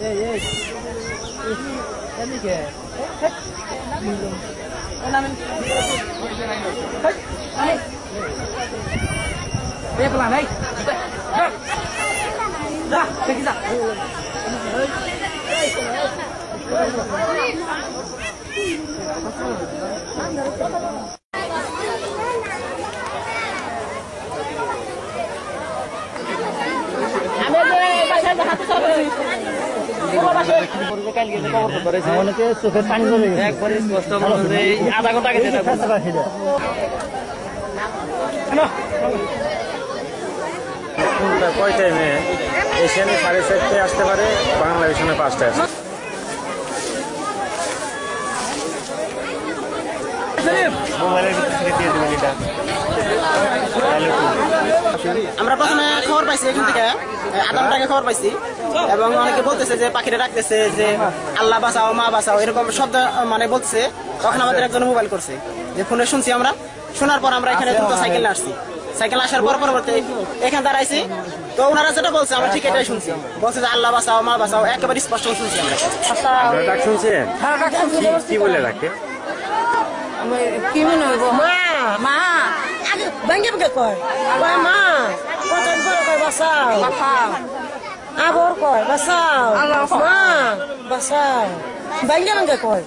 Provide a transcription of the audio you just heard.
예, 예. 재밌게. 헷. 오나면 헷. 아니. 왜 불러 내? 자, 저기다. 아메리카 가서 하고 অনেকে চোখের পানি ধরে একবারে স্পষ্ট আধা ঘণ্টা গেছে কয় টাইমে এশিয়ানে সাড়ে চারটে আসতে পারে বাংলা এশিয়ানে পাঁচটায় আসে মোবাইলের ভিতরে দিয়ে দেবেন এটা। পাইছি এখান থেকে আধা খবর পাইছি। এবং অনেকে বলতেছে যে পাখিরা ডাকতেছে যে আল্লাহ বাঁচাও মা বাঁচাও এরকম শব্দ মানে বলছে তখন আমাদের একজন মোবাইল করছে যে ফোনে শুনছি আমরা। শোনার পর আমরা এখানে দ্রুত সাইকেল আসছি। সাইকেল আসার পর পরবর্তী এখানে দাঁড়াইছি। তো ওনারা যেটা বলছে আমরা ঠিক এটাই শুনছি। বলছে যে আল্লাহ বাঁচাও মা বাঁচাও একেবারে স্পষ্ট শুনছি আমরা। ডাক শুনছেন? কি- বলে ডাকে? কি মনে হইব? মা মা। bangi bge koy koy ma? Koi koi koy basaw abor koi basaw ma? Basaw bangi bge koi,